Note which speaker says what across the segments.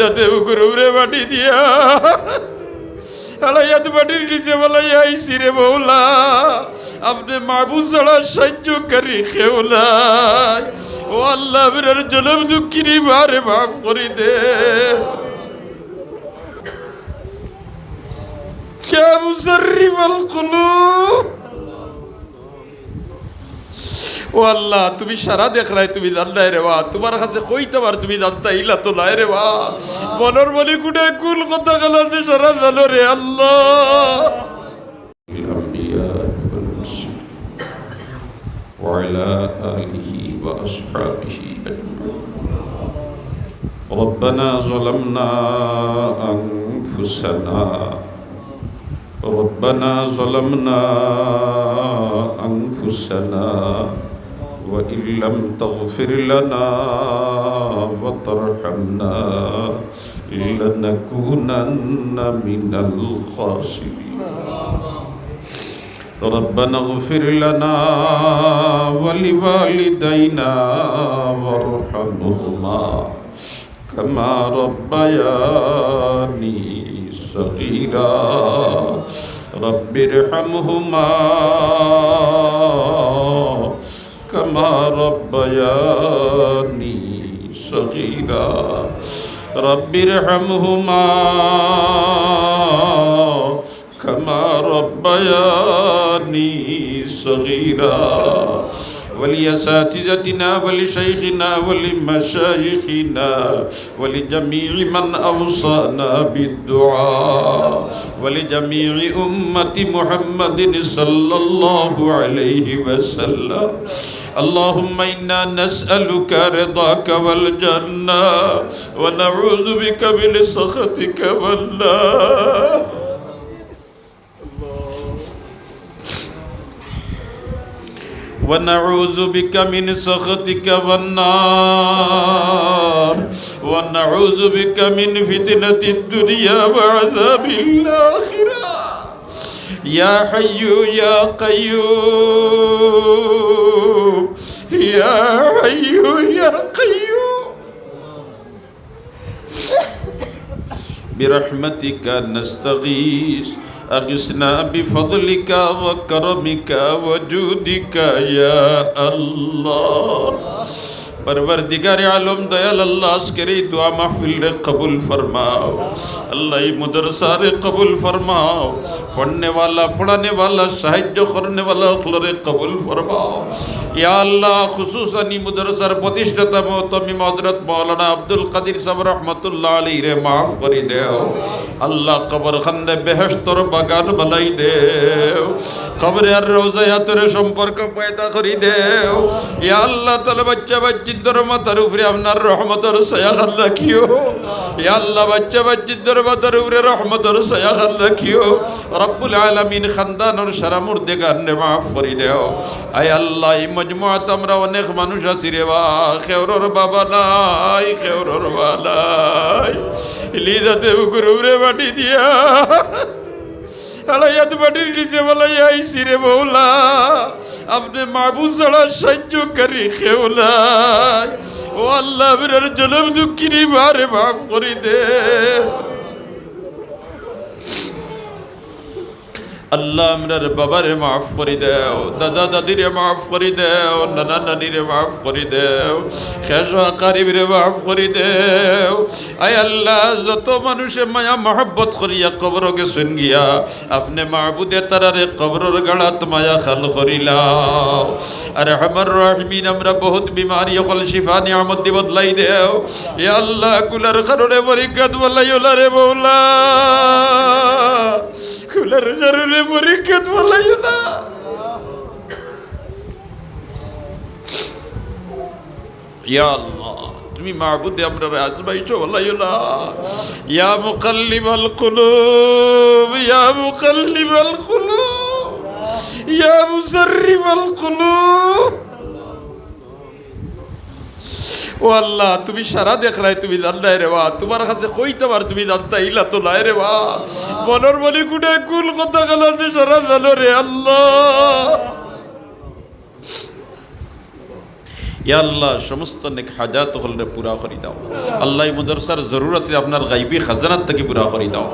Speaker 1: যাতে উড়ে মাটি দিয়া। আলাইয়াত মাটির নিচে বলাই আইসি রে বৌলা আপনি মাহবুব ছাড়া সাহায্যকারী নাই ও আল্লাহ বিরার জনম দুঃখিনী মারে মাফ করি দে। কে মুসারিফ আল কুলুব। ও আল্লাহ তুমি সারা দেখলাই তুমি জানলাই রে বা তোমার কাছে কইতে পার তুমি জানতা ইলা তো নাই রে বা মনের বলি কুটে কুল কথা গেল যে সারা জানো রে আল্লাহ
Speaker 2: الأنبياء والرسل وعلى آله وأصحابه أجمعين ربنا ظلمنا أنفسنا ربنا ظلمنا أنفسنا وإن لم تغفر لنا وترحمنا لنكونن من الخاسرين ربنا اغفر لنا ولوالدينا وارحمهما كما ربياني صغيرا رب ارحمهما كما ربياني صغيرا. رب ارحمهما كما ربياني صغيرا. ولأساتذتنا ولشيخنا ولمشايخنا ولجميع من أوصانا بالدعاء. ولجميع أمة محمد صلى الله عليه وسلم. اللهم إنا نسألك رضاك والجنة ونعوذ بك من سخطك والنار ونعوذ بك من سخطك والنار ونعوذ بك من فتنة الدنيا وعذاب الآخرة يا حي يا قيوم يا حي يا قيوم. برحمتك نستغيث. أغثنا بفضلك وكرمك وجودك يا الله. পরবরদিগারে আলম দয়াল আল্লাহ আজকের এই দোয়া মাহফিল রে কবুল ফরমাও। আল্লাহ মদরসা রে কবুল ফরমাও। ফড়নেওয়ালা ফড়ানেওয়ালা সাহায্য করনেওয়ালা অখল রে কবুল ফরমাও। ইয়া আল্লাহ, খুসুসানি মুদরসার প্রতিষ্ঠাতা মহতমি মাজরত মৌলানা আব্দুল কাদির সাহেব রহমতুল্লাহ আলী রে মাফ করি দেও। আল্লাহ কবর খান্দে বেহস্তর বাগান বলাই দে খবরে আর রোজা সম্পর্ক পয়দা করি দেও। ইয়া আল্লাহ, তাহলে বাচ্চা বাচ্চা বাচ্চিদের মাথার উপরে আপনার রহমতের রাখিও ইয়া আল্লাহ বাচ্চা বাচ্চিদের মাথার উপরে রহমতের সয়াখান রাখিও রব্বুল আলামিন খানদানর সারা মুর্দে গান্নে মাফ করে দেও আয় আল্লাহ এই মজমুয়াত আমরা অনেক মানুষ আছি রে বা খেওরর বাবা নাই খেওরর বাবা নাই লিজাতে বুকুর উড়ে মাটি দিয়া আলাইয়াত মাটির নিচে বলাই আইসি রে বৌলা আপনি মাহবুব ছাড়া সাহায্যকারী কেউ নাই। ও আল্লাহ জলম দুঃখিনী বারে মাফ করি দে। আল্লাহ আমরার বাবারে মাফ করে দেও, দাদা দাদিরে মাফ করে দেও, নানা নানিরে মাফ করে দেও, শেষ কারিবরে মাফ করে দেও। আয় আল্লাহ, যত মানুষে মায়া মহব্বত করিয়া কবর গেছেন গিয়া আপনি মাহবুদে তারারে কবরের গাড়াত মায়া খাল করিলাও। আর আমার রহমিন, আমরা বহুত বিমারি, অকল শিফা নিয়ামত দি বদলাই দেও। এ আল্লাহ, কুলার কারণে পরীক্ষাত বলাইলা রে বৌলা কুলার কারণে পরীক্ষাত বলাইলা ইয়া আল্লাহ তুমি মাহবুদে আমরা আজমাইছো বলাইলা ইয়া মুকাল্লিবাল কুলুব ইয়া মুকাল্লিবাল কুলুব ইয়া মুসাররিফাল কুলুব ও আল্লাহ, তুমি সারা দেখলাই তুমি জানলাই রে বা। তোমার কাছে কইতে পার, তুমি জানতা ইলা তো নাই রে বা। মনের বলি কুটে কুল কথা গেল যে সারা জানো রে আল্লাহ। ইয়া আল্লাহ, সমস্ত নেক হাজাত হলরে পুরা করি দাও। আল্লাহ মুদরসার জরুরতে আপনার গাইবি খাজানাত থেকে পুরা করি দাও।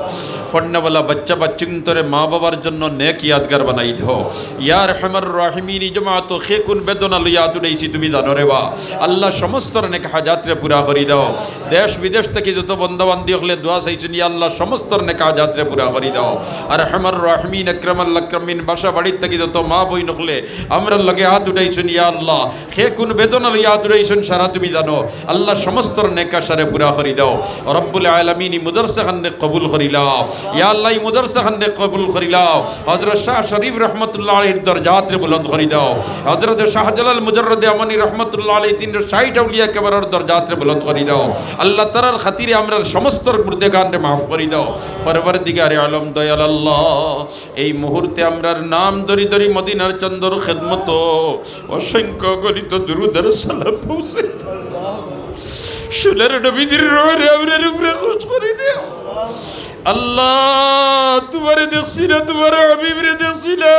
Speaker 2: ফন্নাওয়ালা বাচ্চা বাচ্চিন্তরে মা বাবার জন্য নেক ইয়াদগার বানাই দাও। ইয়ার হেমর রাহিমিন জমাত খেকুন বেদনা লইয়া তুলেছি তুমি জানো রে বা। আল্লাহ সমস্ত নেক হাজাতরে পুরা করি দাও। দেশ বিদেশ থেকে যত বন্দাবান্দি হলে দোয়া চাইছেন, ইয়া আল্লাহ সমস্ত নেক হাজাতরে পুরা করি দাও। আর হেমর রাহিমিন, আকরামাল আকরামিন, বাসা বাড়ির থেকে যত মা বই নখলে আমরা লগে হাত উঠাইছেন ইয়া আল্লাহ। খেকুন বেদনা হাত সারা তুমি জানো। আল্লাহ সমস্ত পুরা করি দাও। রব্বুল আলামিন খান্নে কবুল ইয়া আল্লাহ ই খান্নে কবুল হযরত শাহ শরীফ রহমতুল্লাহ দরজাত বুলন্দ করি দাও। হযরত শাহজালাল আমানি রহমতুল্লাহ তিন আউলিয়া বুলন্দ করি দাও। আল্লাহ তাআলার খাতিরে আমরা সমস্ত মাফ করি দাও। পরবর্তীগারে আলম দয়াল আল্লাহ, এই মুহূর্তে আমরার নাম দরি দরি মদিনার চন্দর খেদমত। অসংখ্য গণিত দুরুদের দিও আল্লাহ, তোমারে দেখছি না, তোমার হাবিবরে দেখছি না।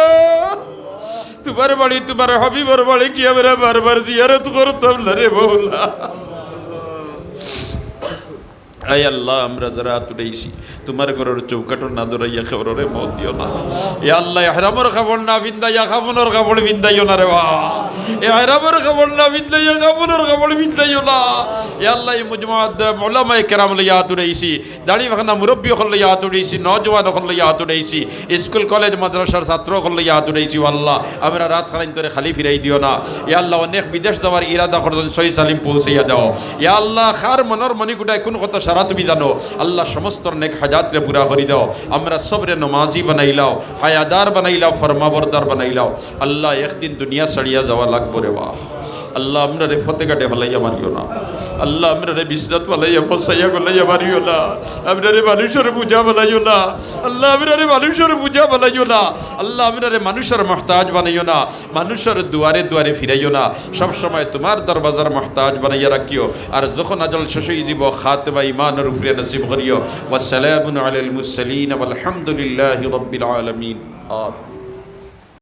Speaker 2: তোমার বাড়ি, তোমার হাবিবর বাড়ি কি আমরা বারবার জিয়ারত করতাম না রে বৌলা আয় আল্লাহ, আমরা যারা তুলেছি তোমার ঘরের চৌকাটোর না দৌড়াইয়া খবরে মত দিও না। এ আল্লাহ হেরামর খাবর না বিন্দাইয়া, খাবনের কাপড় বিন্দাইও না রে বা এ হেরামর খাবর না বিন্দাইয়া খাবনের কাপড় বিন্দাইও না। এ আল্লাহ এই মুজমাত মোলামাই কেরাম লইয়া তুলেছি দাড়ি ভাখনা মুরব্বী হল লইয়া তুলেছি নজওয়ান হল লইয়া তুলেছি স্কুল, কলেজ, মাদ্রাসার ছাত্র হল লইয়া তুলেছি আল্লাহ আমরা রাত খালাইন তোরে খালি ফিরাই দিও না। এ আল্লাহ অনেক বিদেশ যাওয়ার ইরাদা করছেন সই সালিম পৌঁছাইয়া দাও। ইয়া আল্লাহ খার মনর মণিকুটায় কোন কথা সারা তুমি জানো? আল্লাহ সমস্ত নেক হাজাতরে পুরা করি দাও। আমরা সবরে নমাজি বানাইলাও, হায়াদার বানাইলাও, ফরমাবরদার বানাইলাও। আল্লাহ একদিন দুনিয়া ছাড়িয়া যাওয়া লাগবো রে বাহ আল্লাহ আমরা রে ফতে কাটে ফেলাইয়া মারিও না। আল্লাহ আমরা রে বিশ্বত ফেলাইয়া, ফসাইয়া গলাইয়া মারিও না। আমরা রে মানুষের পূজা বানাইও না। আল্লাহ আমরা রে মানুষের পূজা বানাইও না। আল্লাহ আমরা রে মানুষের মহতাজ বানাইও না। মানুষের দুয়ারে দুয়ারে ফিরাইও না। সব সময় তোমার দরবাজার মহতাজ বানাইয়া রাখিও। আর যখন আজল শেষ হয়ে দিব খাতমা ইমানের উপরে নসিব করিও। ওয়াসালামুন আলাল মুরসালিন আলহামদুলিল্লাহি রাব্বিল আলামিন। আমিন।